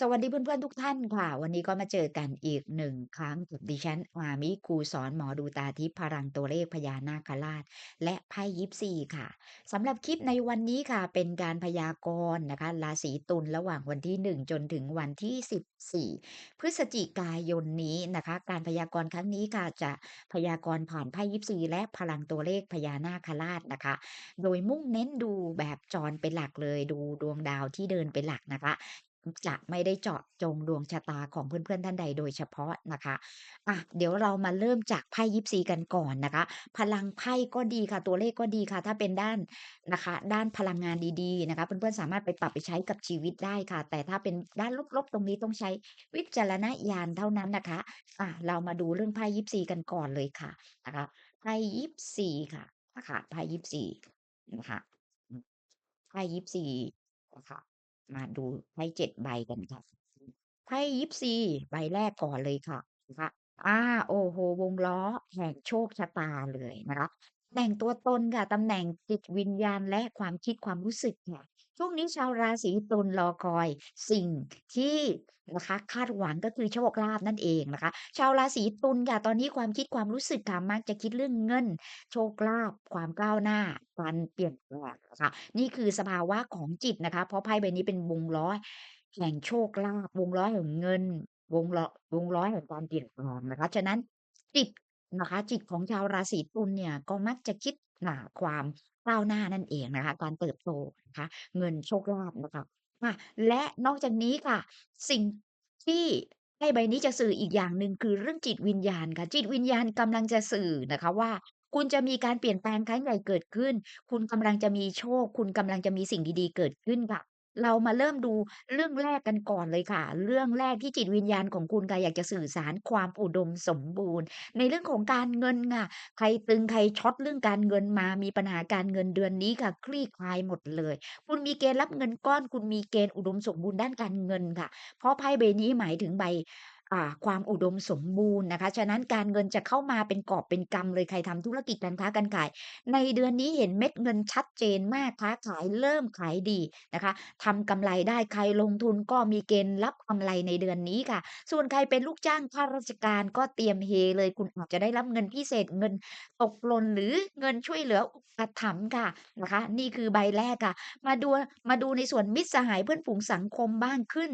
สวัสดีเพื่อนๆ ทุกท่านค่ะ วันนี้ก็มาเจอกันอีกหนึ่งครั้งกับดิฉันมามิครูสอนหมอดูตาทิพย์พลังตัวเลขพญานาคราช และไพ่ยิปซีค่ะสำหรับคลิปในวันนี้ค่ะ เป็นการพยากรณ์นะคะราศีตุลระหว่างวันที่ 1 จนถึงวันที่ 14 พฤศจิกายนนี้นะคะ การพยากรณ์ครั้งนี้ค่ะจะพยากรณ์ผ่านไพ่ยิปซีและพลังตัวเลขพญานาคราชนะคะ โดยมุ่งเน้นดูแบบจรเป็นหลักเลยดูดวงดาวที่เดินเป็นหลักนะคะ จะไม่ได้เจาะจงดวงชะตาของเพื่อนๆท่านใดโดยเฉพาะนะคะอะเดี๋ยวเรามาเริ่มจากไพ่ยิปซีกันก่อนนะคะ พลังไพ่ก็ดีค่ะ ตัวเลขก็ดีค่ะ ถ้าเป็นด้านนะคะ ด้านพลังงานดีๆนะคะ เพื่อนๆสามารถไปปรับไปใช้กับชีวิตได้ค่ะ แต่ถ้าเป็นด้านลบๆตรงนี้ต้องใช้วิจารณญาณเท่านั้นนะคะอะเรามาดูเรื่องไพ่ยิปซีกันก่อนเลยค่ะนะคะไพ่ยิปซีค่ะนะคะไพ่ยิปซีนะคะไพ่ยิปซีนะคะ มาดูไพ่เจ็ดใบกันค่ะไพ่ยิปซีใบแรกก่อนเลยค่ะนะคะอาโอ้โฮวงล้อแห่งโชคชะตาเลยนะคะตำแหน่งตัวตนค่ะตำแหน่งจิตวิญญาณและความคิดความรู้สึกค่ะ ช่วงนี้ชาวราศีตุลรอคอยสิ่งที่นะคะคาดหวังก็คือโชคลาภนั่นเองนะคะ ชาวราศีตุลค่ะตอนนี้ความคิดความรู้สึกค่ะมักจะคิดเรื่องเงิน โชคลาภความก้าวหน้าการเปลี่ยนแปลงนะคะนี่คือสภาวะของจิตนะคะ เพราะไพ่ใบนี้เป็นวงล้อแห่งโชคลาภวงล้อแห่งเงิน วงล้อวงล้อแห่งการเปลี่ยนแปลงนะคะฉะนั้นจิตนะคะจิตของชาวราศีตุลเนี่ยก็มักจะคิดอ่าความ ก้าวหน้านั่นเองนะคะ การเติบโตนะคะ เงินโชคลาภนะคะและนอกจากนี้ค่ะ สิ่งที่ไพ่ใบนี้จะสื่ออีกอย่างหนึ่งคือเรื่องจิตวิญญาณค่ะจิตวิญญาณกำลังจะสื่อนะคะว่า คุณจะมีการเปลี่ยนแปลงครั้งใหญ่เกิดขึ้น คุณกำลังจะมีโชค คุณกำลังจะมีสิ่งดีๆเกิดขึ้นค่ะ เรามาเริ่มดูเรื่องแรกกันก่อนเลยค่ะ เรื่องแรกที่จิตวิญญาณของคุณค่ะอยากจะสื่อสารความอุดมสมบูรณ์ ในเรื่องของการเงินค่ะ ใครตึงใครช็อตเรื่องการเงินมา มีปัญหาการเงินเดือนนี้ค่ะ คลี่คลายหมดเลย คุณมีเกณฑ์รับเงินก้อน คุณมีเกณฑ์อุดมสมบูรณ์ด้านการเงินค่ะ เพราะไพ่ใบนี้หมายถึงใบ อ่า ความอุดมสมบูรณ์นะคะ ฉะนั้นการเงินจะเข้ามาเป็นกอบเป็นกำเลยใครทำธุรกิจการค้าการขาย ในเดือนนี้เห็นเม็ดเงินชัดเจนมากค้าขายเริ่มขายดีนะคะทำกำไรได้ใครลงทุนก็มีเกณฑ์รับกำไรในเดือนนี้ค่ะ ส่วนใครเป็นลูกจ้างข้าราชการก็เตรียมเฮเลย คุณอาจจะได้รับเงินพิเศษเงินตกหล่นหรือเงินช่วยเหลืออุปถัมภ์ค่ะนะคะ นี่คือใบแรกค่ะ มาดูมาดูในส่วนมิตรสหายเพื่อนฝูงสังคมบ้างขึ้น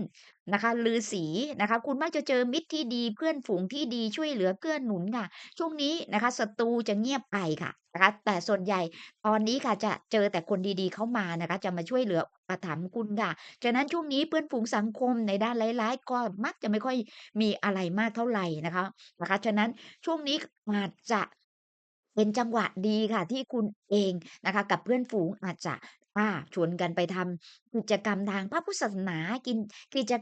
นะคะฤาษีนะคะ คุณมักจะเจอมิตรที่ดีเพื่อนฝูงที่ดีช่วยเหลือเกื้อนหนุนค่ะ ช่วงนี้นะคะศัตรูจะเงียบไปค่ะนะคะแต่ส่วนใหญ่ตอนนี้ค่ะจะเจอแต่คนดีๆเข้ามานะคะ จะมาช่วยเหลืออุปถัมคุณค่ะฉะนั้นช่วงนี้เพื่อนฝูงสังคมในด้านร้ายๆ ก็มักจะไม่ค่อยมีอะไรมากเท่าไหร่นะคะนะคะ ฉะนั้นช่วงนี้อาจจะเป็นจังหวะดีค่ะที่คุณเองนะคะ กับเพื่อนฝูงอาจจะ อาชวนกันไปทำกิจกรรมทางพระพุทธศาสนา กินกิจ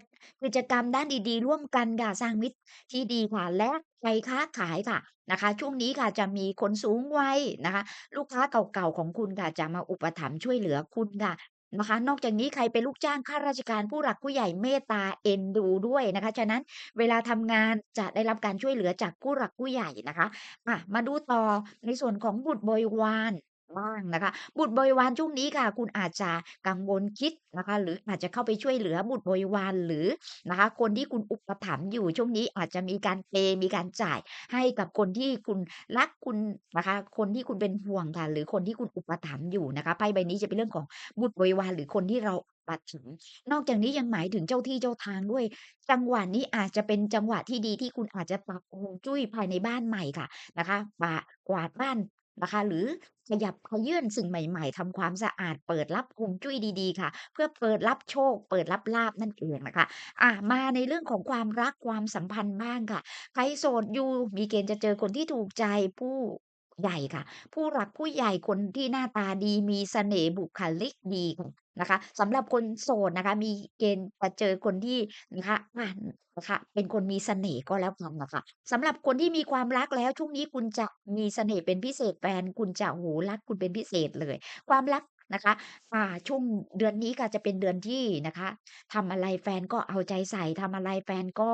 กิจกรรมด้านดีๆ ร่วมกันค่ะสร้างมิตรที่ดีค่ะ และไปค้าขายค่ะนะคะ ช่วงนี้ค่ะจะมีคนสูงวัยนะคะ ลูกค้าเก่าๆของคุณค่ะจะมาอุปถัมภ์ช่วยเหลือคุณค่ะนะคะ นอกจากนี้ใครเป็นลูกจ้างข้าราชการผู้หลักผู้ใหญ่เมตตาเอ็นดูด้วยนะคะ ฉะนั้นเวลาทำงานจะได้รับการช่วยเหลือจากผู้หลักผู้ใหญ่นะคะอะมาดูต่อในส่วนของบุตรบริวาร บ้างนะคะ บุตรบริวารช่วงนี้ค่ะ คุณอาจจะกังวลคิดนะคะ หรืออาจจะเข้าไปช่วยเหลือบุตรบริวารหรือนะคะ คนที่คุณอุปถัมภ์อยู่ช่วงนี้อาจจะมีการเพย์มีการจ่ายให้กับคนที่คุณรักคุณนะคะ คนที่คุณเป็นห่วงค่ะหรือคนที่คุณอุปถัมภ์อยู่นะคะไพ่ใบนี้จะเป็นเรื่องของบุตรบริวารหรือคนที่เราปัถัมภ์นอกจากนี้ยังหมายถึงเจ้าที่เจ้าทางด้วย จังหวะนี้อาจจะเป็นจังหวะที่ดีที่คุณอาจจะปรับฮวงจุ้ยภายในบ้านใหม่ค่ะนะคะปะกวาดบ้าน นะคะ หรือขยับขยื่นสิ่งใหม่ ๆทำความสะอาดเปิดรับฮวงจุ้ยดีๆ ค่ะ เพื่อเปิดรับโชค เปิดรับลาบนั่นเองนะคะ อะมาในเรื่องของความรักความสัมพันธ์บ้างค่ะ ใครโสดอยู่มีเกณฑ์จะเจอคนที่ถูกใจผู้ใหญ่ค่ะ ผู้หลักผู้ใหญ่คนที่หน้าตาดีมีเสน่ห์บุคลิกดีค่ะ นะคะสำหรับคนโสดนะคะ มีเกณฑ์จะเจอคนที่นะคะอานะคะเป็นคนมีเสน่ห์ก็แล้วกันนะคะสำหรับคนที่มีความรักแล้วช่วงนี้คุณจะมีเสน่ห์เป็นพิเศษแฟนคุณจะโหรักคุณเป็นพิเศษเลย ความรัก นะคะ อ่า ช่วงเดือนนี้ค่ะจะเป็นเดือนที่นะคะ ทำอะไรแฟนก็เอาใจใส่ ทำอะไรแฟนก็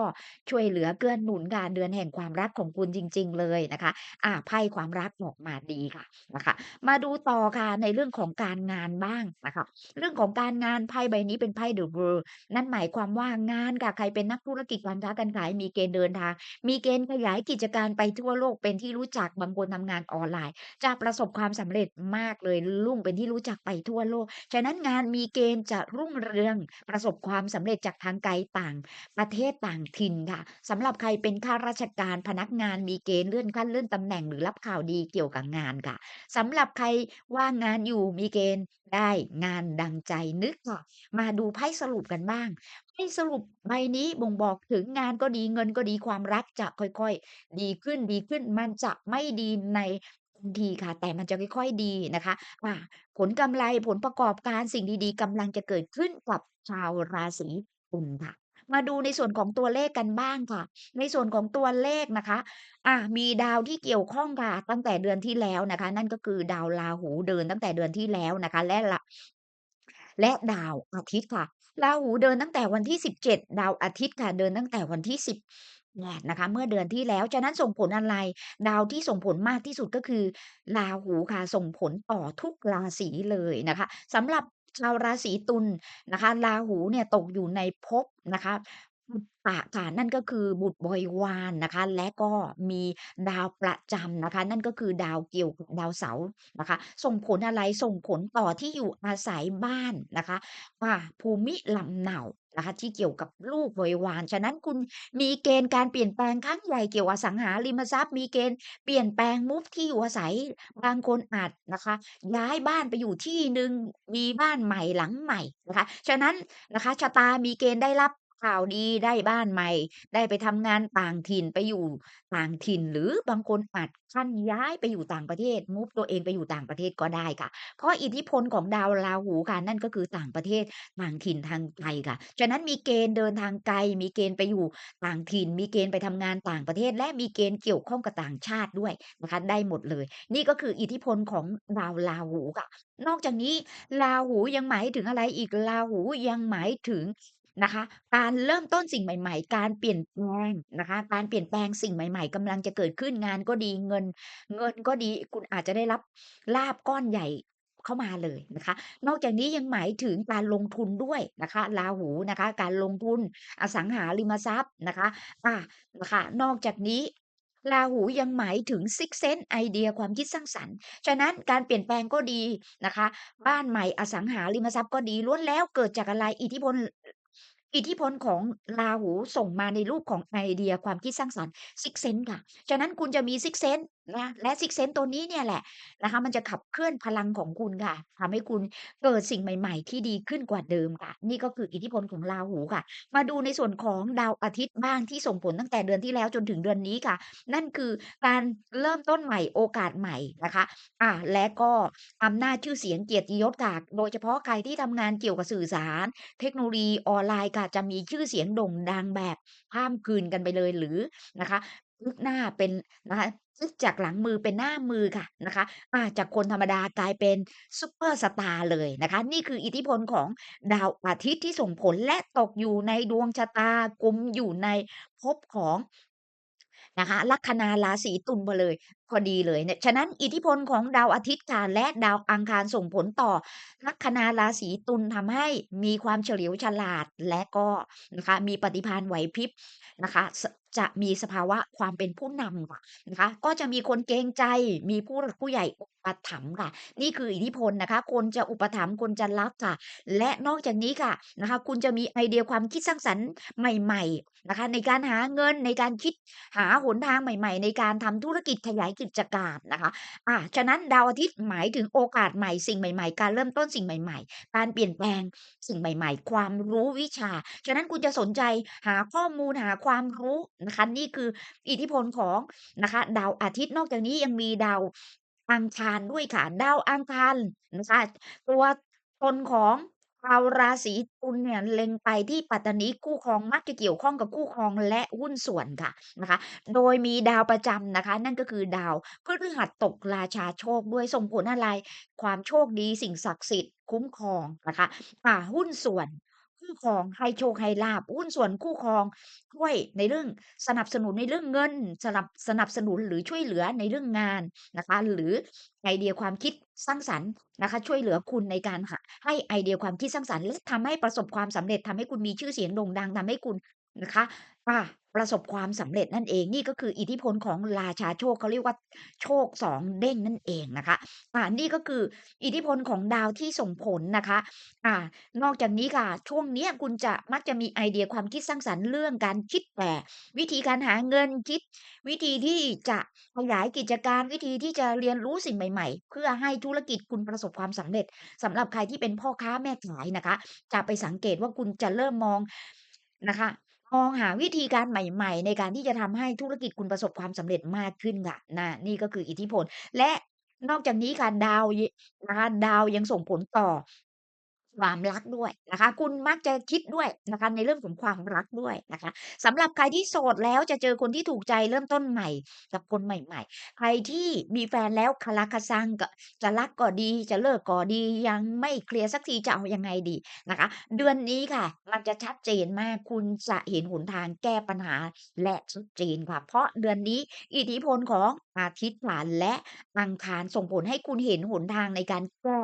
ช่วยเหลือเกื้อหนุนค่ะ เดือนแห่งความรักของคุณจริง ๆ เลยนะคะ อ่า ไพ่ความรักออกมาดีค่ะนะคะ มาดูต่อค่ะในเรื่องของการงานบ้างนะคะ เรื่องของการงานไพ่ใบนี้เป็นไพ่ The World นั่นหมายความว่างานค่ะ ใครเป็นนักธุรกิจการค้าการขายมีเกณฑ์เดินทาง มีเกณฑ์ขยายกิจการไปทั่วโลกเป็นที่รู้จักบางคนทำงานออนไลน์ จะประสบความสำเร็จมากเลยรุ่งเป็นที่รู้จักไปทั่วโลก ฉะนั้นงานมีเกณฑ์จะรุ่งเรืองประสบความสำเร็จจากทางไกลต่าง ประเทศต่างถิ่นค่ะสำหรับใครเป็นข้าราชการพนักงานมีเกณฑ์เลื่อนขั้นเลื่อนตำแหน่งหรือรับข่าวดีเกี่ยวกับงานค่ะสำหรับใครว่างงานอยู่มีเกณฑ์ได้งานดังใจนึกค่ะ มาดูไพ่สรุปกันบ้างไพ่สรุปใบนี้บ่งบอกถึงงานก็ดีเงินก็ดีความรักจะค่อยๆ ดีขึ้นๆมันจะไม่ดีใน ทันทีค่ะ แต่มันจะค่อย ๆ ดีนะคะ อ่า ผลกำไร ผลประกอบการ สิ่งดี ๆ กำลังจะเกิดขึ้นกับชาวราศีตุลค่ะ มาดูในส่วนของตัวเลขกันบ้างค่ะ ในส่วนของตัวเลขนะคะ อ่า มีดาวที่เกี่ยวข้องค่ะ ตั้งแต่เดือนที่แล้วนะคะ นั่นก็คือดาวราหูเดินตั้งแต่เดือนที่แล้วนะคะ และละและดาวอาทิตย์ค่ะ ราหูเดินตั้งแต่วันที่ 17 ดาวอาทิตย์ค่ะ เดินตั้งแต่วันที่18 นะคะเมื่อเดือนที่แล้วฉะนั้นส่งผลอะไร ดาวที่ส่งผลมากที่สุดก็คือ ราหูค่ะส่งผลต่อทุกราศีเลยนะคะสำหรับชาวราศีตุลนะคะ ราหูเนี่ยตกอยู่ในภพนะคะปุตตะค่ะนั่นก็คือบุตรบริวารนะคะ และก็มีดาวประจำนะคะ นั่นก็คือดาวเกี่ยวกับดาวเสาร์นะคะ ส่งผลอะไรส่งผลต่อที่อยู่อาศัยบ้านนะคะอ่าภูมิลำเนา นะคะที่เกี่ยวกับลูกบริวาร ฉะนั้นคุณมีเกณฑ์การเปลี่ยนแปลงครั้งใหญ่เกี่ยวกับสังหาริมทรัพย์ มีเกณฑ์เปลี่ยนแปลงมุฟที่อยู่อาศัย บางคนอาจนะคะ ย้ายบ้านไปอยู่ที่หนึ่งมีบ้านใหม่หลังใหม่นะคะ ฉะนั้นนะคะชะตามีเกณฑ์ได้รับ ข่าวดี ได้บ้านใหม่ ได้ไปทำงานต่างถิ่น ไปอยู่ต่างถิ่น หรือบางคนอาจขั้นย้ายไปอยู่ต่างประเทศมูฟตัวเองไปอยู่ต่างประเทศก็ได้ค่ะ เพราะอิทธิพลของดาวราหูค่ะ นั่นก็คือต่างประเทศ ต่างถิ่นทางไกลค่ะ ฉะนั้นมีเกณฑ์เดินทางไกล มีเกณฑ์ไปอยู่ต่างถิ่น มีเกณฑ์ไปทำงานต่างประเทศ และมีเกณฑ์เกี่ยวข้องกับต่างชาติด้วยนะคะ ได้หมดเลย นี่ก็คืออิทธิพลของดาวราหูค่ะ นอกจากนี้ราหูยังหมายถึงอะไรอีกราหูยังหมายถึง นะคะ การเริ่มต้นสิ่งใหม่ ๆ การเปลี่ยนแปลงนะคะ การเปลี่ยนแปลงสิ่งใหม่ ๆกำลังจะเกิดขึ้นงานก็ดีเงิน เงินก็ดีคุณอาจจะได้รับลาภก้อนใหญ่เข้ามาเลยนะคะ นอกจากนี้ยังหมายถึงการลงทุนด้วยนะคะราหูนะคะ การลงทุนอสังหาริมทรัพย์นะคะอานะคะ นอกจากนี้ราหูยังหมายถึงซิกเซนไอเดียความคิดสร้างสรรค์ ฉะนั้นการเปลี่ยนแปลงก็ดีนะคะ บ้านใหม่อสังหาริมทรัพย์ก็ดีล้วนแล้วเกิดจากอะไรอิทธิพล อิทธิพลของราหูส่งมาในรูปของไอเดียความคิดสร้างสรรค์ซิกเซนค่ะ ฉะนั้นคุณจะมีซิกเซน นะและซิกเซนส์ตัวนี้เนี่ยแหละนะคะ มันจะขับเคลื่อนพลังของคุณค่ะทำให้คุณเกิดสิ่งใหม่ๆ ที่ดีขึ้นกว่าเดิมค่ะ นี่ก็คืออิทธิพลของราหูค่ะ มาดูในส่วนของดาวอาทิตย์บ้างที่ส่งผลตั้งแต่เดือนที่แล้วจนถึงเดือนนี้ค่ะ นั่นคือการเริ่มต้นใหม่โอกาสใหม่นะคะ อ่าและก็อำนาจชื่อเสียงเกียรติยศค่ะโดยเฉพาะใครที่ทำงานเกี่ยวกับสื่อสาร เทคโนโลยีออนไลน์ค่ะจะมีชื่อเสียงโด่งดังแบบข้ามคืนกันไปเลยหรือนะคะพลิกหน้าเป็นนะคะ พลิกจากหลังมือเป็นหน้ามือค่ะนะคะอาจากคนธรรมดากลายเป็นซุปเปอร์สตาร์เลยนะคะ นี่คืออิทธิพลของดาวอาทิตย์ที่ส่งผลและตกอยู่ในดวงชะตากุมอยู่ในภพของนะคะลัคนาราศีตุลมาเลยพอดีเลยเนี่ยฉะนั้นอิทธิพลของดาวอาทิตย์ค่ะและดาวอังคารส่งผลต่อ ลัคนาราศีตุลทำให้มีความเฉลียวฉลาดและก็นะคะมีปฏิภาณไหวพริบนะคะ จะมีสภาวะความเป็นผู้นำค่ะนะคะ ก็จะมีคนเกรงใจ มีผู้รักผู้ใหญ่อุปถัมภ์ค่ะ นี่คืออิทธิพลนะคะ คนจะอุปถัมภ์คนจะรักค่ะ และนอกจากนี้ค่ะนะคะ คุณจะมีไอเดียความคิดสร้างสรรค์ใหม่ ๆนะคะ ในการหาเงินในการคิดหาหนทางใหม่ ๆ ในการทำธุรกิจขยายกิจการนะคะอ่าฉะนั้นดาวอาทิตย์หมายถึงโอกาสใหม่สิ่งใหม่ๆ การเริ่มต้นสิ่งใหม่ ๆ การเปลี่ยนแปลงสิ่งใหม่ ๆ ความรู้วิชา ฉะนั้นคุณจะสนใจหาข้อมูลหาความรู้นะคะ นี่คืออิทธิพลของนะคะ ดาวอาทิตย์นอกจากนี้ยังมีดาวอังคารด้วยค่ะ ดาวอังคารนะคะตัวตนของชาวราศีตุลเนี่ยเล็งไปที่ปัตตนิคู่ครองมักจะเกี่ยวข้องกับคู่ครองและหุ้นส่วนค่ะนะคะ โดยมีดาวประจำนะคะ นั่นก็คือดาวพฤหัสตกราชาโชคด้วยส่งผลอะไร ความโชคดีสิ่งศักดิ์สิทธิ์คุ้มครองนะคะอ่าหุ้นส่วน คู่ครองให้โชคให้ลาบหุ้นส่วนคู่ครองช่วยในเรื่องสนับสนุนในเรื่องเงินสนับสนับสนุนหรือช่วยเหลือในเรื่องงานนะคะ หรือไอเดียความคิดสร้างสรรค์นะคะ ช่วยเหลือคุณในการหาให้ไอเดียความคิดสร้างสรรค์และทำให้ประสบความสำเร็จทำให้คุณมีชื่อเสียงโด่งดังทำให้คุณนะคะ อ่า ประสบความสำเร็จนั่นเองนี่ก็คืออิทธิพลของราชาโชคเขาเรียกว่าโชคสองเด้งนั่นเองนะคะอ่านี่ก็คืออิทธิพลของดาวที่ส่งผลนะคะอ่านอกจากนี้ค่ะ ช่วงเนี้ยคุณจะมักจะมีไอเดียความคิดสร้างสรรค์เรื่องการคิดแต่วิธีการหาเงินคิด วิธีที่จะขยายกิจการวิธีที่จะเรียนรู้สิ่งใหม่ๆ เพื่อให้ธุรกิจคุณประสบความสำเร็จสำหรับใครที่เป็นพ่อค้าแม่ขายนะคะ จะไปสังเกตว่าคุณจะเริ่มมองนะคะ มองหาวิธีการใหม่ ๆ ในการที่จะทำให้ธุรกิจคุณประสบความสำเร็จมากขึ้นค่ะนะนี่ก็คืออิทธิพล และนอกจากนี้การดาวนะคะดาวยังส่งผลต่อ ความรักด้วยนะคะ คุณมักจะคิดด้วยนะคะในเรื่องของความรักด้วยนะคะสำหรับใครที่โสดแล้วจะเจอคนที่ถูกใจเริ่มต้นใหม่ กับคนใหม่ ๆ ใครที่มีแฟนแล้วคาราคาซังก็จะรักก็ดีจะเลิกก็ดียังไม่เคลียร์สักทีจะเอายังไงดีนะคะ เดือนนี้ค่ะ มันจะชัดเจนมากคุณจะเห็นหนทางแก้ปัญหาและชัดเจนค่ะ เพราะเดือนนี้อิทธิพลของอาทิตย์ค่ะและอังคารส่งผลให้คุณเห็นหนทางในการแก้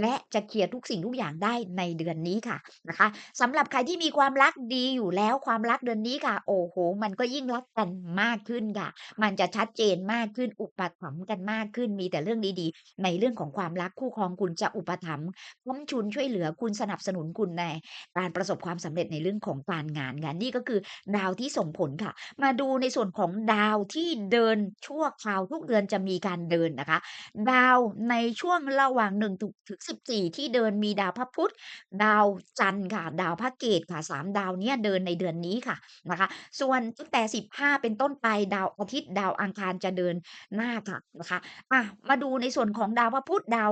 และจะเคลียร์ทุกสิ่งทุกอย่างได้ในเดือนนี้ค่ะนะคะสำหรับใครที่มีความรักดีอยู่แล้วความรักเดือนนี้ค่ะ โอ้โฮมันก็ยิ่งรักกันมากขึ้นค่ะ มันจะชัดเจนมากขึ้นอุปถัมภ์กันมากขึ้นมีแต่เรื่องดีๆ ในเรื่องของความรักคู่ครองคุณจะอุปถัมภ์ค้ำชุนช่วยเหลือคุณสนับสนุนคุณในการประสบความสำเร็จในเรื่องของการงานค่ะนี่ก็คือดาวที่ส่งผลค่ะ มาดูในส่วนของดาวที่เดินชั่วคราวทุกเดือนจะมีการเดินนะคะ ดาวในช่วงระหว่าง1ถึงถึง14 ที่เดินมีดาวพระพุธ ดาวจันทร์ค่ะ ดาวพระเกตค่ะ3ดาวเนี้ยเดินในเดือนนี้ค่ะนะคะ ส่วนตั้งแต่ 15 เป็นต้นไปดาวอาทิตย์ ดาวอังคารจะเดินหน้าค่ะนะคะอะมาดูในส่วนของดาวพระพุธดาว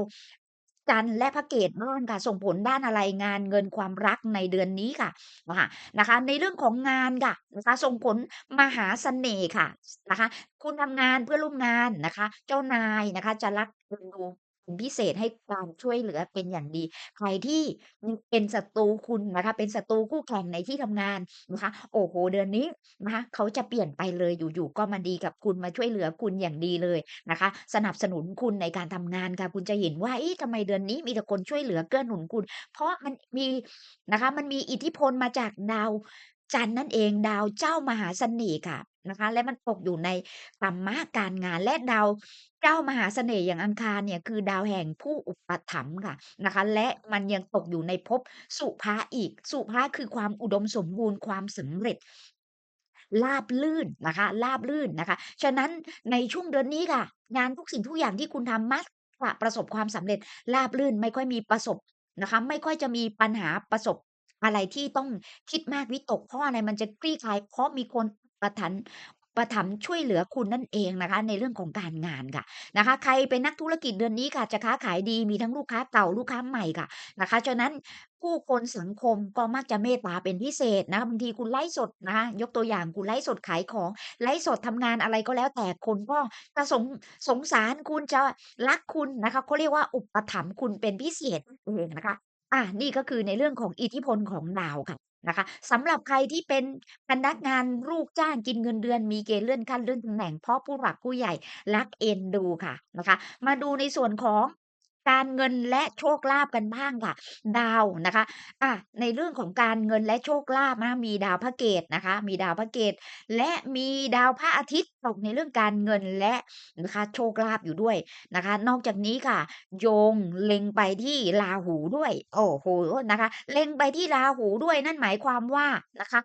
จันทร์และพระเกตบ้างค่ะส่งผลด้านอะไรงานเงินความรักในเดือนนี้ค่ะนะคะนะคะ ในเรื่องของงานค่ะนะคะส่งผลมหาเสน่ห์ค่ะนะคะ คุณทำงานเพื่อร่วมงานนะคะ เจ้านายนะคะจะรักดู พิเศษให้ความช่วยเหลือเป็นอย่างดี ใครที่เป็นศัตรูคุณนะคะเป็นศัตรูคู่แข่งในที่ทำงานนะคะ โอ้โฮเดือนนี้นะคะเขาจะเปลี่ยนไปเลยอยู่ๆก็มาดีกับคุณมาช่วยเหลือคุณอย่างดีเลยนะคะ สนับสนุนคุณในการทำงานค่ะคุณจะเห็นว่าเอ๊ะทำไมเดือนนี้มีแต่คนช่วยเหลือเกื้อหนุนคุณ เพราะมันมีนะคะ มันมีอิทธิพลมาจากดาวจันทร์นั่นเองดาวเจ้ามหาเสน่ห์ค่ะ นะคะ และมันตกอยู่ในกัมมะการงานและดาวเจ้ามหาเสน่ห์อย่างอังคารเนี่ย คือดาวแห่งผู้อุปถัมภ์ค่ะนะคะ และมันยังตกอยู่ในภพสุภะอีก สุภะคือความอุดมสมบูรณ์ความสำเร็จราบรื่นนะคะราบรื่นนะคะ ฉะนั้นในช่วงเดือนนี้ค่ะ งานทุกสิ่งทุกอย่างที่คุณทำมักจะประสบความสำเร็จราบรื่นไม่ค่อยมีประสบนะคะ ไม่ค่อยจะมีปัญหาประสบอะไรที่ต้องคิดมากวิตกเพราะอะไรมันจะคลี่คลายเพราะมีคน อุปถันอุปถัมช่วยเหลือคุณนั่นเองนะคะ ในเรื่องของการงานค่ะนะคะ ใครเป็นนักธุรกิจเดือนนี้ค่ะ จะค้าขายดีมีทั้งลูกค้าเก่าลูกค้าใหม่ค่ะนะคะฉะนั้นผู้คนสังคมก็มักจะเมตตาเป็นพิเศษนะคะบางทีคุณไลฟ์สดนะคะยกตัวอย่างคุณไลฟ์สดขายของไลฟ์สดทำงานอะไรก็แล้วแต่คนก็จะสงสงสารคุณจะรักคุณนะคะเขาเรียกว่าอุปถัมภ์คุณเป็นพิเศษนั่นเองนะคะ อ่านี่ก็คือในเรื่องของอิทธิพลของดาวค่ะ นะคะสำหรับใครที่เป็นพนักงานลูกจ้างกินเงินเดือนมีเกณฑ์เลื่อนขั้นเลื่อนตำแหน่งเพราะผู้หลักผู้ใหญ่รักเอ็นดูค่ะนะคะ มาดูในส่วนของ การเงินและโชคลาภกันบ้างค่ะ ดาวนะคะอาในเรื่องของการเงินและโชคลาภนะมีดาวพระเกตนะคะ มีดาวพระเกตและมีดาวพระอาทิตย์ตกในเรื่องการเงินและนะคะโชคลาภอยู่ด้วยนะคะ นอกจากนี้ค่ะ โยงเล็งไปที่ราหูด้วย โอ้โฮนะคะ เล็งไปที่ราหูด้วยนั่นหมายความว่านะคะ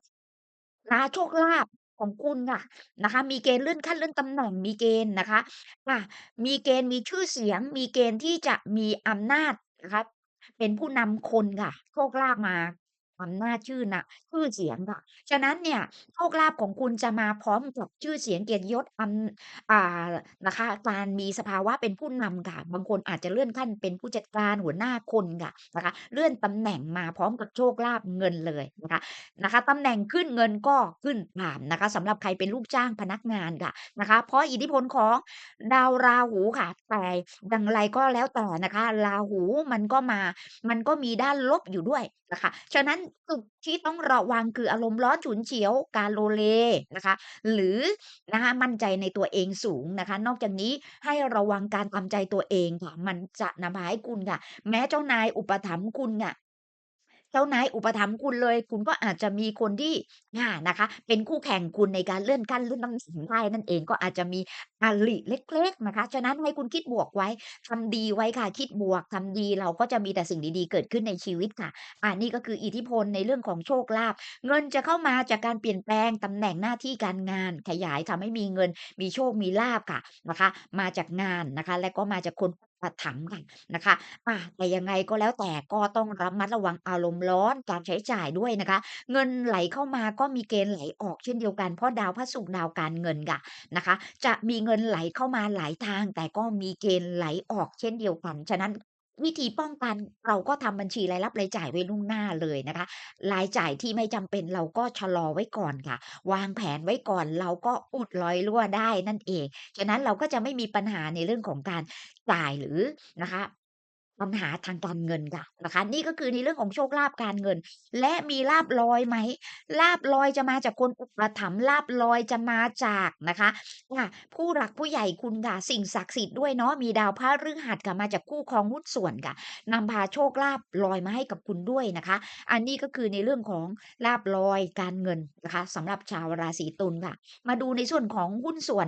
ราโชคลาภ ของคุณค่ะนะคะ มีเกณฑ์เลื่อนขั้นเลื่อนตำแหน่งมีเกณฑ์นะคะอามีเกณฑ์มีชื่อเสียง มีเกณฑ์ที่จะมีอำนาจนะคะเป็นผู้นำคนค่ะ โชคลาภมา อำนาจชื่อน่ะ ชื่อเสียงค่ะ ฉะนั้นเนี่ย โชคลาภของคุณจะมาพร้อมกับชื่อเสียงเกียรติยศ อำ อ่า นะคะ การมีสภาวะเป็นผู้นำค่ะ บางคนอาจจะเลื่อนขั้นเป็นผู้จัดการ หัวหน้าคนค่ะ นะคะ เลื่อนตำแหน่งมาพร้อมกับโชคลาภเงินเลยนะคะ นะคะ ตำแหน่งขึ้นเงินก็ขึ้นตามนะคะ สำหรับใครเป็นลูกจ้างพนักงานค่ะนะคะ เพราะอิทธิพลของดาวราหูค่ะ แต่อย่างไรก็แล้วแต่นะคะ ราหูมันก็มา มันก็มีด้านลบอยู่ด้วยนะคะ ฉะนั้นจุดที่ต้องระวังคืออารมณ์ร้อนฉุนเฉียวการโลเลนะคะ หรือนะคะมั่นใจในตัวเองสูงนะคะ นอกจากนี้ให้ระวังการตามใจตัวเองค่ะมันจะนำมาให้คุณค่ะ แม้เจ้านายอุปถัมภ์คุณน่ะ เจ้านายอุปถัมภ์คุณเลย คุณก็อาจจะมีคนที่อานะคะ เป็นคู่แข่งคุณในการเลื่อนขั้นเลื่อนตำแหน่งได้นั่นเองก็อาจจะมีอริเล็ก ๆนะคะ ฉะนั้นให้คุณคิดบวกไว้ทำดีไว้ค่ะ คิดบวกทำดีเราก็จะมีแต่สิ่งดีๆ เกิดขึ้นในชีวิตค่ะอานี่ก็คืออิทธิพลในเรื่องของโชคลาภเงินจะเข้ามาจากการเปลี่ยนแปลงตำแหน่งหน้าที่การงาน ขยายทำให้มีเงิน มีโชคมีลาภค่ะนะคะ มาจากงานนะคะ และก็มาจากคน ปถัมภ์ค่ะนะคะอาแต่ยังไงก็แล้วแต่ก็ต้องระมัดระวังอารมณ์ร้อนการใช้จ่ายด้วยนะคะ เงินไหลเข้ามาก็มีเกณฑ์ไหลออกเช่นเดียวกันเพราะดาวพระศุกร์ดาวการเงินค่ะนะคะ จะมีเงินไหลเข้ามาหลายทาง แต่ก็มีเกณฑ์ไหลออกเช่นเดียวกัน ฉะนั้น วิธีป้องกันเราก็ทำบัญชีรายรับรายจ่ายไว้ล่วงหน้าเลยนะคะ รายจ่ายที่ไม่จำเป็นเราก็ชะลอไว้ก่อนค่ะ วางแผนไว้ก่อนเราก็อุดรอยรั่วได้นั่นเอง ฉะนั้นเราก็จะไม่มีปัญหาในเรื่องของการจ่ายหรือนะคะ ปัญหาทางการเงินค่ะนะคะ นี่ก็คือในเรื่องของโชคลาภการเงิน และมีลาภลอยไหมลาภลอยจะมาจากคนอุปถัมภ์ลาภลอยจะมาจากนะคะค่ะผู้หลักผู้ใหญ่คุณค่ะสิ่งศักดิ์สิทธิ์ด้วยเนาะมีดาวพระฤหัสค่ะมาจากคู่ครองหุ้นส่วนค่ะนำพาโชคลาภลอยมาให้กับคุณด้วยนะคะ อันนี้ก็คือในเรื่องของลาภลอยการเงินนะคะสำหรับชาวราศีตุลค่ะ มาดูในส่วนของหุ้นส่วน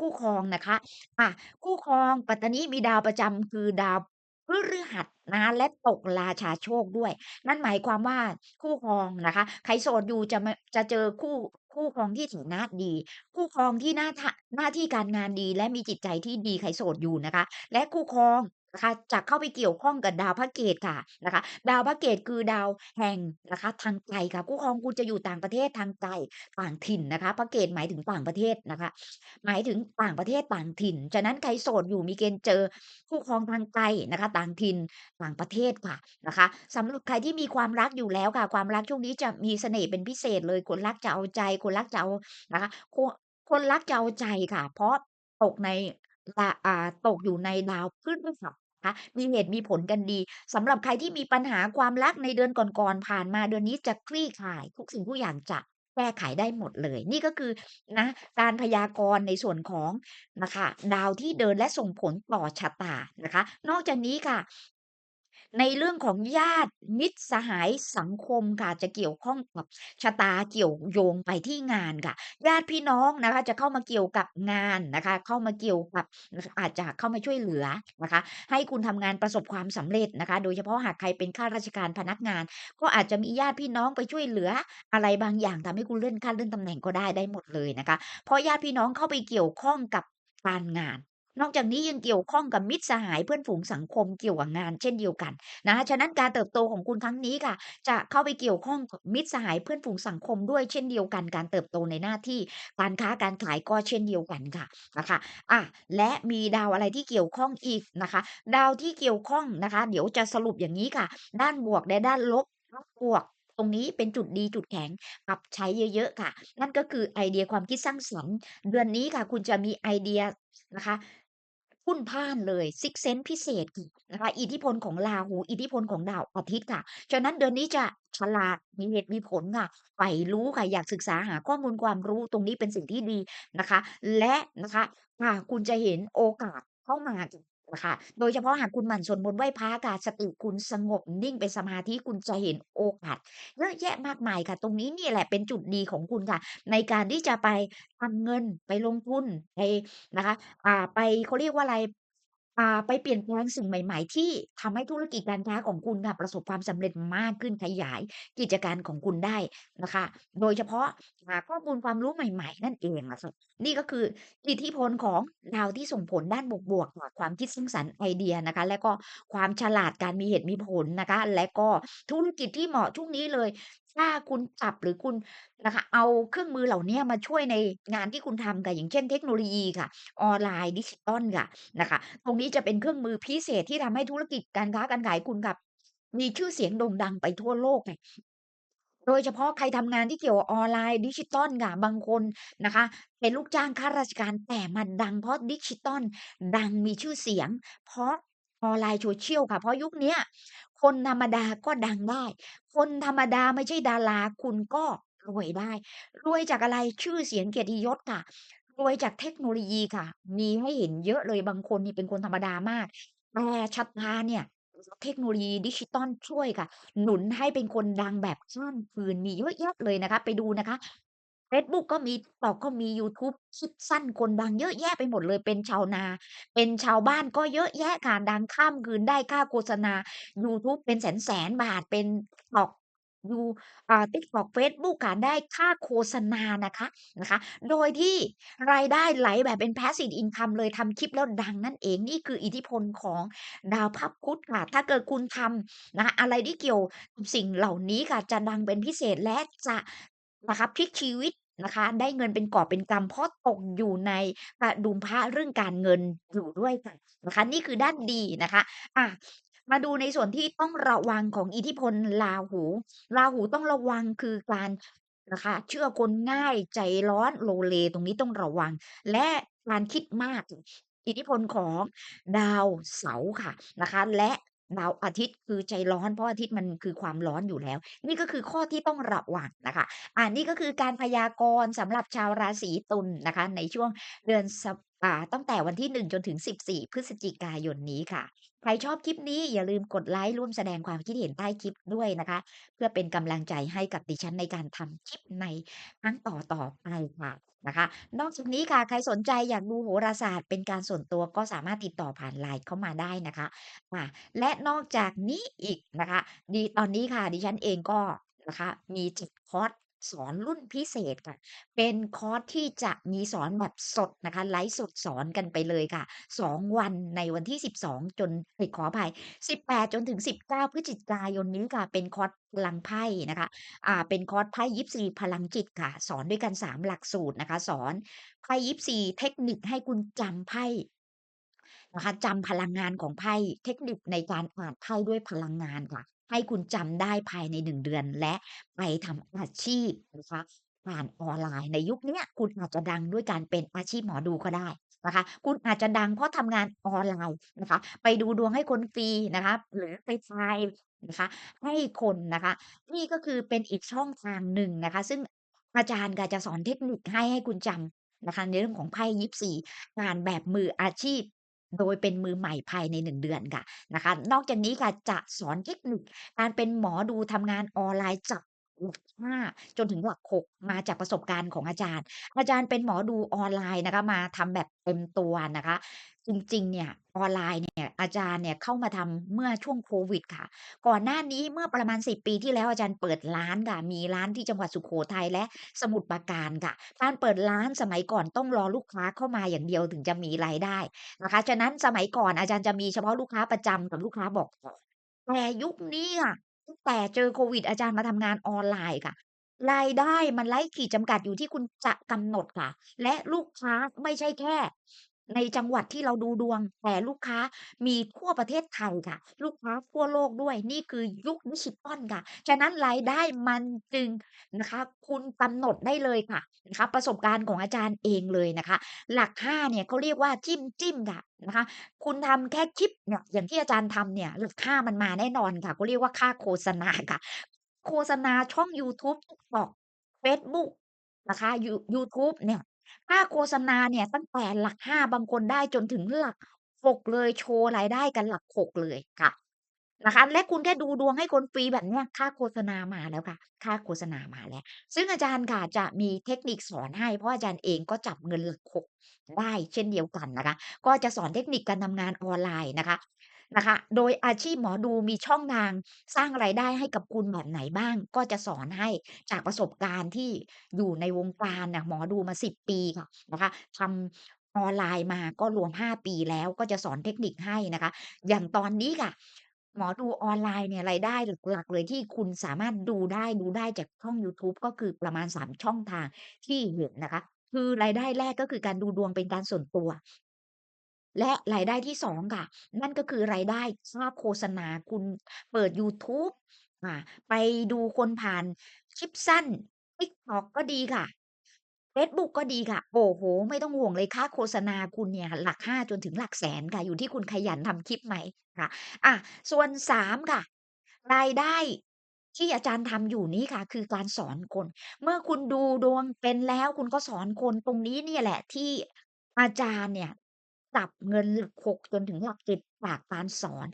คู่ครองนะคะอะคู่ครองปัตตานีมีดาวประจำคือดาว พฤหัสนะคะและตกราชาโชคด้วย นั่นหมายความว่าคู่ครองนะคะ ใครโสดอยู่จะมาจะเจอคู่คู่ครองที่ฐานะดี คู่ครองที่หน้าทะหน้าที่การงานดี และมีจิตใจที่ดีใครโสดอยู่นะคะ และคู่ครอง นะคะจะเข้าไปเกี่ยวข้องกับดาวพระเกตค่ะนะคะ ดาวพระเกตคือดาวแห่งนะคะ ทางไกลค่ะคู่ครองคุณจะอยู่ต่างประเทศทางไกลต่างถิ่นนะคะ พระเกตหมายถึงต่างประเทศนะคะ หมายถึงต่างประเทศต่างถิ่น ฉะนั้นใครโสดอยู่มีเกณฑ์เจอคู่ครองทางไกลนะคะ ต่างถิ่นต่างประเทศค่ะนะคะสำหรับใครที่มีความรักอยู่แล้วค่ะ ความรักช่วงนี้จะมีเสน่ห์เป็นพิเศษเลยคนรักจะเอาใจ คนรักจะเอานะคะคคนรักจะเอาใจค่ะ เพราะตกในดาอ่าตกอยู่ในดาวพฤหัส นะคะมีเหตุมีผลกันดีสำหรับใครที่มีปัญหาความรักในเดือนก่อนๆผ่านมาเดือนนี้จะคลี่คลาย ทุกสิ่งทุกอย่างจะแก้ไขได้หมดเลย นี่ก็คือนะการพยากรณ์ในส่วนของนะคะดาวที่เดินและส่งผลต่อชะตานะคะ นอกจากนี้ค่ะ ในเรื่องของญาติมิตรสหายสังคมค่ะจะเกี่ยวข้องกับชะตาเกี่ยวโยงไปที่งานค่ะ ญาติพี่น้องนะคะจะเข้ามาเกี่ยวกับงานนะคะ เข้ามาเกี่ยวกับอาจจะเข้ามาช่วยเหลือนะคะ ให้คุณทำงานประสบความสำเร็จนะคะ โดยเฉพาะหากใครเป็นข้าราชการพนักงาน ก็อาจจะมีญาติพี่น้องไปช่วยเหลือ อะไรบางอย่างทำให้คุณเลื่อนขั้นเลื่อนตำแหน่งก็ได้ได้หมดเลยนะคะเพราะญาติพี่น้องเข้าไปเกี่ยวข้องกับการงาน นอกจากนี้ยังเกี่ยวข้องกับมิตรสหายเพื่อนฝูงสังคมเกี่ยวกับงานเช่นเดียวกันนะคะฉะนั้นการเติบโตของคุณครั้งนี้ค่ะ จะเข้าไปเกี่ยวข้องกับมิตรสหายเพื่อนฝูงสังคมด้วยเช่นเดียวกัน การเติบโตในหน้าที่การค้าการขายก็เช่นเดียวกันค่ะนะคะอะและมีดาวอะไรที่เกี่ยวข้องอีกนะคะ ดาวที่เกี่ยวข้องนะคะ เดี๋ยวจะสรุปอย่างนี้ค่ะ ด้านบวกและด้านลบบวกตรงนี้เป็นจุดดีจุดแข็งปรับใช้เยอะ ๆ ค่ะ นั่นก็คือไอเดียความคิดสร้างสรรค์เดือนนี้ค่ะ คุณจะมีไอเดียนะคะ พุ่นพ่านเลยซิกเซนพิเศษอีกนะคะอิทธิพลของราหูอิทธิพลของดาวอาทิตย์ค่ะฉะนั้นเดือนนี้จะฉลาดมีเหตุมีผลค่ะใฝ่รู้ค่ะอยากศึกษาหาข้อมูลความรู้ตรงนี้เป็นสิ่งที่ดีนะคะ และนะคะอ่าคุณจะเห็นโอกาสเข้ามา นะคะ โดยเฉพาะหากคุณหมั่นสวดมนต์ไหว้พระค่ะสติคุณสงบนิ่งเป็นสมาธิคุณจะเห็นโอกาสเยอะแยะมากมายค่ะ ตรงนี้นี่แหละเป็นจุดดีของคุณค่ะ ในการที่จะไปทำเงินไปลงทุนไปนะคะ อ่าไปเขาเรียกว่าอะไร อ่า ไปเปลี่ยนแปลงสิ่งใหม่ ๆ ที่ทำให้ธุรกิจการค้าของคุณค่ะ ประสบความสำเร็จมากขึ้น ขยายกิจการของคุณได้นะคะ โดยเฉพาะหาข้อมูลความรู้ใหม่ ๆ นั่นเองอะค่ะ นี่ก็คืออิทธิพลของดาวที่ส่งผลด้านบวกๆค่ะความคิดสร้างสรรค์ไอเดียนะคะ และก็ความฉลาด การมีเหตุมีผลนะคะ และก็ธุรกิจที่เหมาะช่วงนี้เลย ถ้าคุณจับ หรือคุณนะคะเอาเครื่องมือเหล่าเนี้ยมาช่วยในงานที่คุณทำค่ะ อย่างเช่น เทคโนโลยีค่ะ ออนไลน์ ดิจิทัลค่ะ นะคะ ตรงนี้จะเป็นเครื่องมือพิเศษที่ทำให้ธุรกิจการค้าการขายคุณค่ะ มีชื่อเสียงโด่งดังไปทั่วโลกไง โดยเฉพาะใครทำงานที่เกี่ยวกับออนไลน์ ดิจิทัลค่ะ บางคนนะคะ เป็นลูกจ้างข้าราชการ แต่มันดังเพราะดิจิทัล ดังมีชื่อเสียง เพราะ ออนไลน์ social ค่ะ เพราะยุคเนี้ยคนธรรมดาก็ดังได้ คนธรรมดาไม่ใช่ดารา คุณก็รวยได้ รวยจากอะไร?ชื่อเสียงเกียรติยศค่ะ รวยจากเทคโนโลยีค่ะ มีให้เห็นเยอะเลยบางคนนี่เป็นคนธรรมดามาก แต่ศรัทธาเนี่ย เทคโนโลยีดิจิทัลช่วยค่ะ หนุนให้เป็นคนดังแบบข้ามคืนมีเยอะแยะเลยนะคะ ไปดูนะคะ ซบุ๊กก็มี TikTok ก็มี ยูทูบคลิปสั้นคนดังเยอะแยะไปหมดเลย เป็นชาวนา เป็นชาวบ้านก็เยอะแยะค่ะ ดังข้ามคืนได้ค่าโฆษณา ยูทูบเป็นแสน ๆ บาท เป็น TikTok ยู อ่า TikTok เฟซบุ๊กค่ะ ได้ค่าโฆษณานะคะ นะคะ โดยที่รายได้ไหลแบบเป็น Passive Income เลย ทำคลิปแล้วดังนั่นเอง นี่คืออิทธิพลของดาวพระพุธค่ะ ถ้าเกิดคุณทำนะคะ อะไรที่เกี่ยวกับสิ่งเหล่านี้ค่ะ จะดังเป็นพิเศษและจะ นะคะ พลิกชีวิต นะคะ ได้เงินเป็นกอบเป็นกำเพราะตกอยู่ในกระดุมพระเรื่องการเงินอยู่ด้วยค่ะนะคะ นี่คือด้านดีนะคะอะมาดูในส่วนที่ต้องระวังของอิทธิพลราหูราหูต้องระวังคือการนะคะ เชื่อคนง่ายใจร้อนโลเลตรงนี้ต้องระวัง และการคิดมากอิทธิพลของดาวเสาร์ค่ะนะคะ และ ดาวอาทิตย์คือใจร้อนเพราะอาทิตย์มันคือความร้อนอยู่แล้ว นี่ก็คือข้อที่ต้องระวังนะคะอ่านี่ก็คือการพยากรณ์สำหรับชาวราศีตุลนะคะ ในช่วงเดือน อ่า ตั้งแต่วันที่ 1 จนถึง 14 พฤศจิกายนนี้ค่ะ ใครชอบคลิปนี้อย่าลืมกดไลก์ร่วมแสดงความคิดเห็นใต้คลิปด้วยนะคะ เพื่อเป็นกำลังใจให้กับดิฉันในการทำคลิปในครั้งต่อๆไปค่ะนะคะ นอกจากนี้ค่ะ ใครสนใจอยากดูโหราศาสตร์เป็นการส่วนตัวก็สามารถติดต่อผ่าน LINE เข้ามาได้นะคะอ่าและนอกจากนี้อีกนะคะดิตอนนี้ค่ะดิฉันเองก็นะคะมีจัดคอร์ส สอนรุ่นพิเศษค่ะ เป็นคอร์สที่จะมีสอนแบบสดนะคะ ไลฟ์สดสอนกันไปเลยค่ะ 2 วันในวันที่ 12 จนเอ๊ยขออภัย 18 จนถึง 19 พฤศจิกายนนี้ค่ะ เป็นคอร์สพลังไพ่นะคะ อ่า เป็นคอร์สไพ่ยิปซีพลังจิตค่ะ สอนด้วยกัน 3 หลักสูตรนะคะ สอนไพ่ยิปซีเทคนิคให้คุณจำไพ่ นะคะจำพลังงานของไพ่เทคนิคในการอ่านไพ่ด้วยพลังงานค่ะ ให้คุณจำได้ภายใน1เดือน และไปทำอาชีพนะคะผ่านออนไลน์ในยุคนี้คุณอาจจะดังด้วยการเป็นอาชีพหมอดูก็ได้นะคะ คุณอาจจะดังเพราะทำงานออนไลน์นะคะ ไปดูดวงให้คนฟรีนะคะ หรือไปทายนะคะให้คนนะคะ นี่ก็คือเป็นอีกช่องทางหนึ่งนะคะ ซึ่งอาจารย์ค่ะจะสอนเทคนิคให้ให้คุณจำนะคะในเรื่องของไพ่ยิปซีอ่านแบบมืออาชีพ โดยเป็นมือใหม่ภายใน 1 เดือนค่ะนะคะ นอกจากนี้ค่ะจะสอนเทคนิคการเป็นหมอดูทำงานออนไลน์จับ หลัก5จนถึงหลัก6มาจากประสบการณ์ของอาจารย์ อาจารย์เป็นหมอดูออนไลน์นะคะมาทำแบบเต็มตัวนะคะ จริงๆเนี่ยออนไลน์เนี่ยอาจารย์เนี่ยเข้ามาทำเมื่อช่วงโควิดค่ะ ก่อนหน้านี้เมื่อประมาณ 10 ปีที่แล้วอาจารย์เปิดร้านค่ะ มีร้านที่จังหวัดสุโขทัยและสมุทรปราการค่ะการเปิดร้านสมัยก่อนต้องรอลูกค้าเข้ามาอย่างเดียวถึงจะมีรายได้นะคะ ฉะนั้นสมัยก่อนอาจารย์จะมีเฉพาะลูกค้าประจำกับลูกค้าบอกต่อแต่ยุคนี้อะ ตั้งแต่เจอโควิดอาจารย์มาทำงานออนไลน์ค่ะ รายได้มันไร้ขีดจำกัดอยู่ที่คุณจะกำหนดค่ะ และลูกค้าไม่ใช่แค่ ในจังหวัดที่เราดูดวง แต่ลูกค้ามีทั่วประเทศไทยค่ะ ลูกค้าทั่วโลกด้วย นี่คือยุคดิจิทัลค่ะ ฉะนั้นรายได้มันจึงนะคะ คุณกำหนดได้เลยค่ะนะคะ ประสบการณ์ของอาจารย์เองเลยนะคะ หลัก5เนี่ยเขาเรียกว่าจิ้มๆค่ะนะคะ คุณทำแค่คลิปเนี่ยอย่างที่อาจารย์ทำเนี่ยหลัก5มันมาแน่นอนค่ะเขาเรียกว่าค่าโฆษณาค่ะ โฆษณาช่องยูทูบ TikTok เฟซบุ๊กนะคะยูยูทูบเนี่ย ค่าโฆษณาเนี่ยตั้งแต่หลัก 5 บางคนได้จนถึงหลัก 6 เลย โชว์รายได้กันหลัก 6 เลยค่ะ นะคะ และคุณแค่ดูดวงให้คนฟรีแบบเนี้ย ค่าโฆษณามาแล้วค่ะ ค่าโฆษณามาแล้ว ซึ่งอาจารย์ค่ะจะมีเทคนิคสอนให้ เพราะอาจารย์เองก็จับเงินหลัก 6 ได้เช่นเดียวกันนะคะ ก็จะสอนเทคนิคการทำงานออนไลน์นะคะ นะคะ โดยอาชีพหมอดูมีช่องทางสร้างรายได้ให้กับคุณแบบไหนบ้าง ก็จะสอนให้จากประสบการณ์ที่อยู่ในวงการน่ะหมอดูมา 10 ปีค่ะนะคะทำออนไลน์มาก็รวม 5 ปีแล้วก็จะสอนเทคนิคให้นะคะ อย่างตอนนี้ค่ะ หมอดูออนไลน์เนี่ยรายได้หลักๆเลยที่คุณสามารถดูได้ดูได้จากช่องยูทูบก็คือประมาณ 3 ช่องทางที่เห็นนะคะ คือรายได้แรกก็คือการดูดวงเป็นการส่วนตัว และรายได้ที่2ค่ะ นั่นก็คือรายได้ค่าโฆษณาคุณเปิดยูทูบอ่าไปดูคนผ่านคลิปสั้น TikTok ก็ดีค่ะเฟซบุ๊กก็ดีค่ะ โอ้โฮไม่ต้องห่วงเลยค่าโฆษณาคุณเนี่ย หลัก5จนถึงหลักแสนค่ะ อยู่ที่คุณขยันทำคลิปไหมค่ะอาส่วน3ค่ะ รายได้ที่อาจารย์ทำอยู่นี้ค่ะ คือการสอนคน เมื่อคุณดูดวงเป็นแล้วคุณก็สอนคนตรงนี้เนี่ยแหละที่อาจารย์เนี่ย จับเงินหลัก6จนถึงหลัก7จากการสอน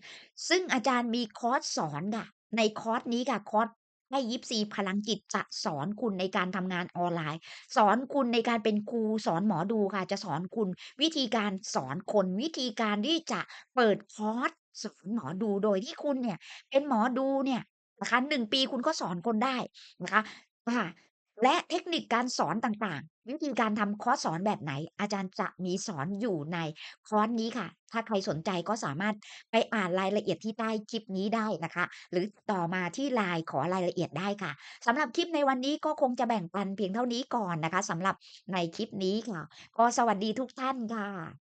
ซึ่งอาจารย์มีคอร์สสอนค่ะ ในคอร์สนี้ค่ะคอร์สไพ่ยิปซีพลังจิตจะสอนคุณในการทำงานออนไลน์ สอนคุณในการเป็นครูสอนหมอดูค่ะ จะสอนคุณวิธีการสอนคนวิธีการที่จะเปิดคอร์สสอนหมอดูโดยที่คุณเนี่ย เป็นหมอดูเนี่ยนะคะ1ปีคุณก็สอนคนได้นะคะอา และเทคนิคการสอนต่างๆ วิธีการทำคอร์สสอนแบบไหน อาจารย์จะมีสอนอยู่ในคอร์สนี้ค่ะ ถ้าใครสนใจก็สามารถไปอ่านรายละเอียดที่ใต้คลิปนี้ได้นะคะ หรือต่อมาที่ LINE ขอรายละเอียดได้ค่ะสำหรับคลิปในวันนี้ก็คงจะแบ่งปันเพียงเท่านี้ก่อนนะคะสำหรับในคลิปนี้ค่ะ ก็สวัสดีทุกท่านค่ะ